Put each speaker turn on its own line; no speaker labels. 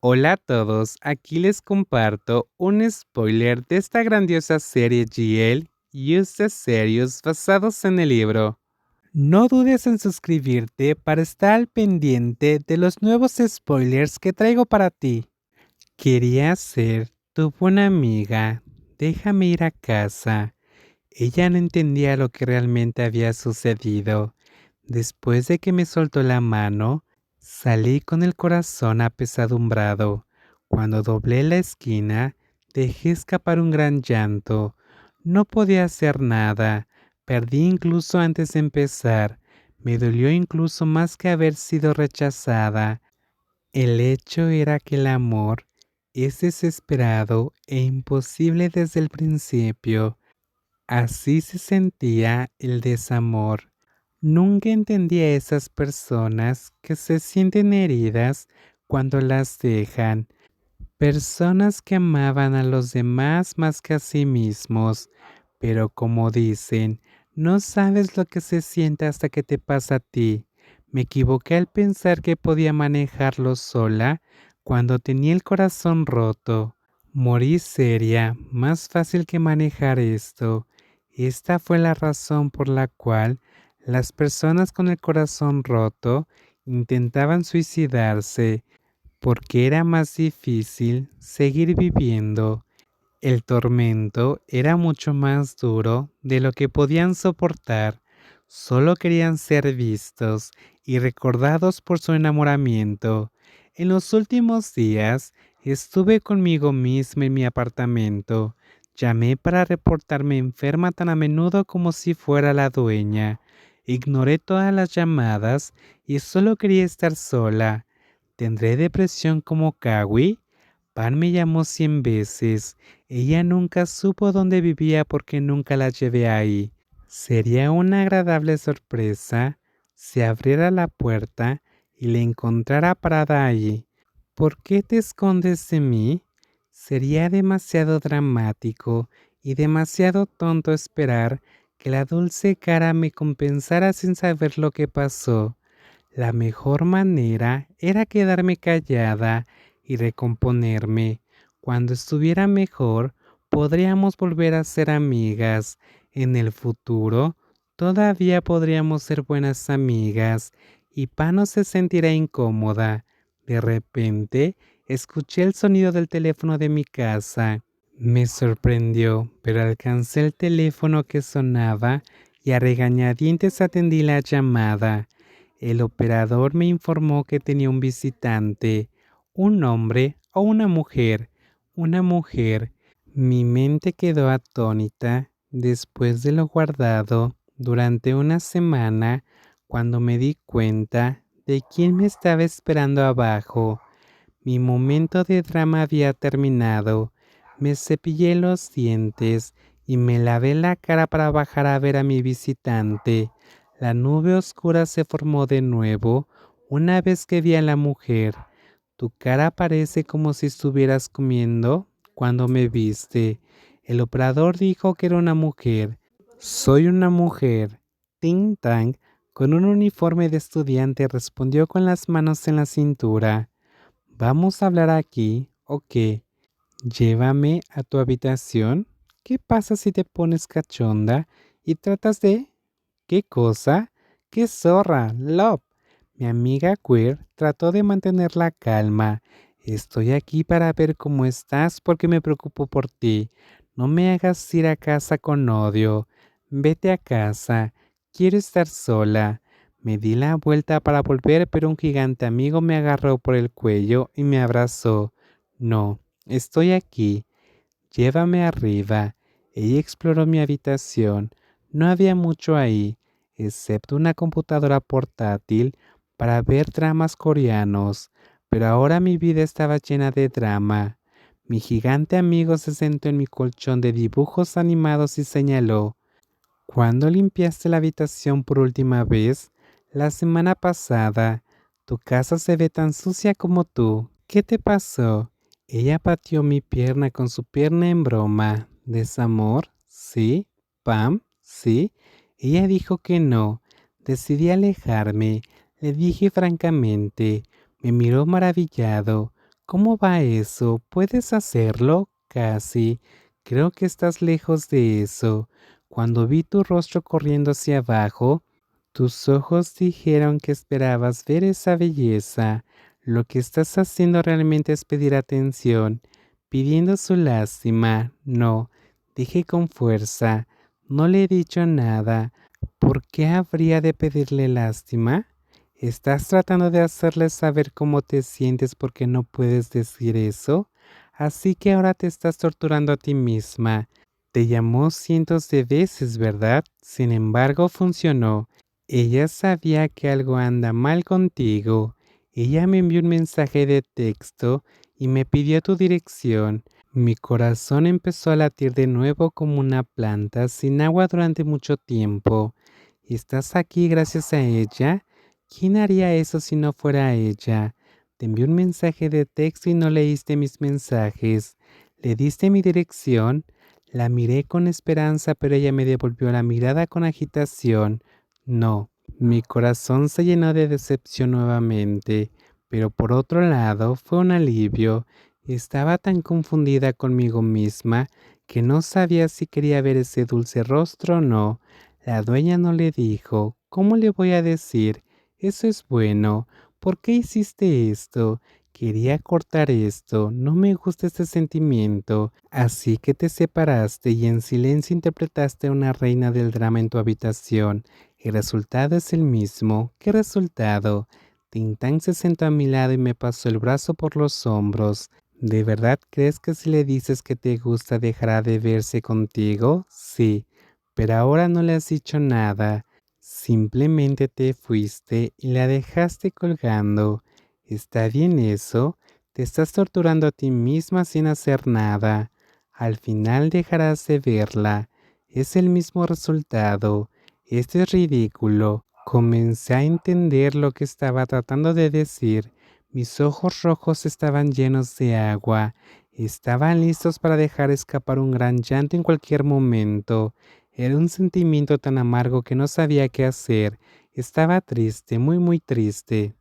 Hola a todos, aquí les comparto un spoiler de esta grandiosa serie GL Use Serious basados en el libro. No dudes en suscribirte para estar al pendiente de los nuevos spoilers que traigo para ti. Quería ser tu buena amiga, déjame ir a casa. Ella no entendía lo que realmente había sucedido. Después de que me soltó la mano, salí con el corazón apesadumbrado. Cuando doblé la esquina, dejé escapar un gran llanto. No podía hacer nada. Perdí incluso antes de empezar. Me dolió incluso más que haber sido rechazada. El hecho era que el amor es desesperado e imposible desde el principio. Así se sentía el desamor. Nunca entendí a esas personas que se sienten heridas cuando las dejan. Personas que amaban a los demás más que a sí mismos. Pero como dicen, no sabes lo que se siente hasta que te pasa a ti. Me equivoqué al pensar que podía manejarlo sola cuando tenía el corazón roto. Morí seria, más fácil que manejar esto. Esta fue la razón por la cual las personas con el corazón roto intentaban suicidarse, porque era más difícil seguir viviendo. El tormento era mucho más duro de lo que podían soportar. Solo querían ser vistos y recordados por su enamoramiento. En los últimos días estuve conmigo misma en mi apartamento Llamé para reportarme enferma tan a menudo como si fuera la dueña. Ignoré todas las llamadas y solo quería estar sola. ¿Tendré depresión como Kawi? Pan me llamó cien veces. Ella nunca supo dónde vivía porque nunca la llevé ahí. Sería una agradable sorpresa si abriera la puerta y le encontrara parada allí. ¿Por qué te escondes de mí? Sería demasiado dramático y demasiado tonto esperar que la dulce cara me compensara sin saber lo que pasó. La mejor manera era quedarme callada y recomponerme. Cuando estuviera mejor, podríamos volver a ser amigas. En el futuro, todavía podríamos ser buenas amigas y Pano se sentirá incómoda. De repente, Escuché el sonido del teléfono de mi casa. Me sorprendió, pero alcancé el teléfono que sonaba y a regañadientes atendí la llamada. El operador me informó que tenía un visitante, un hombre o una mujer. Una mujer. Mi mente quedó atónita después de lo guardado durante una semana cuando me di cuenta de quién me estaba esperando abajo. Mi momento de drama había terminado. Me cepillé los dientes y me lavé la cara para bajar a ver a mi visitante. La nube oscura se formó de nuevo una vez que vi a la mujer. Tu cara parece como si estuvieras comiendo cuando me viste. El operador dijo que era una mujer. Soy una mujer. Ting Tang, con un uniforme de estudiante, respondió con las manos en la cintura. ¿Vamos a hablar aquí o qué? Llévame a tu habitación. ¿Qué pasa si te pones cachonda y tratas de... ¿Qué cosa? ¡Qué zorra! Love. Mi amiga queer trató de mantener la calma. Estoy aquí para ver cómo estás porque me preocupo por ti. No me hagas ir a casa con odio. Vete a casa. Quiero estar sola. Me di la vuelta para volver, pero un gigante amigo me agarró por el cuello y me abrazó. No, estoy aquí. Llévame arriba. Ella exploró mi habitación. No había mucho ahí, excepto una computadora portátil para ver dramas coreanos, pero ahora mi vida estaba llena de drama. Mi gigante amigo se sentó en mi colchón de dibujos animados y señaló, ¿Cuándo limpiaste la habitación por última vez? La semana pasada, tu casa se ve tan sucia como tú. ¿Qué te pasó? Ella pateó mi pierna con su pierna en broma. ¿Desamor? Sí. ¿Pam? Sí. Ella dijo que no. Decidí alejarme. Le dije francamente. Me miró maravillado. ¿Cómo va eso? ¿Puedes hacerlo? Casi. Creo que estás lejos de eso. Cuando vi tu rostro corriendo hacia abajo, tus ojos dijeron que esperabas ver esa belleza. Lo que estás haciendo realmente es pedir atención, pidiendo su lástima. No, dije con fuerza. No le he dicho nada. ¿Por qué habría de pedirle lástima? ¿Estás tratando de hacerle saber cómo te sientes porque no puedes decir eso? Así que ahora te estás torturando a ti misma. Te llamó cientos de veces, ¿verdad? Sin embargo, funcionó. Ella sabía que algo anda mal contigo. Ella me envió un mensaje de texto y me pidió tu dirección. Mi corazón empezó a latir de nuevo como una planta sin agua durante mucho tiempo. ¿Estás aquí gracias a ella? ¿Quién haría eso si no fuera ella? Te envié un mensaje de texto y no leíste mis mensajes. Le diste mi dirección. La miré con esperanza, pero ella me devolvió la mirada con agitación. No, mi corazón se llenó de decepción nuevamente, pero por otro lado fue un alivio. Estaba tan confundida conmigo misma que no sabía si quería ver ese dulce rostro o no. La dueña no le dijo, ¿cómo le voy a decir? Eso es bueno. ¿Por qué hiciste esto? Quería cortar esto. No me gusta este sentimiento. Así que te separaste y en silencio interpretaste a una reina del drama en tu habitación. El resultado es el mismo. ¿Qué resultado? Tintán se sentó a mi lado y me pasó el brazo por los hombros. ¿De verdad crees que si le dices que te gusta dejará de verse contigo? Sí, pero ahora no le has dicho nada. Simplemente te fuiste y la dejaste colgando. ¿Está bien eso? Te estás torturando a ti misma sin hacer nada. Al final dejarás de verla. Es el mismo resultado. Esto es ridículo. Comencé a entender lo que estaba tratando de decir. Mis ojos rojos estaban llenos de agua. Estaban listos para dejar escapar un gran llanto en cualquier momento. Era un sentimiento tan amargo que no sabía qué hacer. Estaba triste, muy muy triste.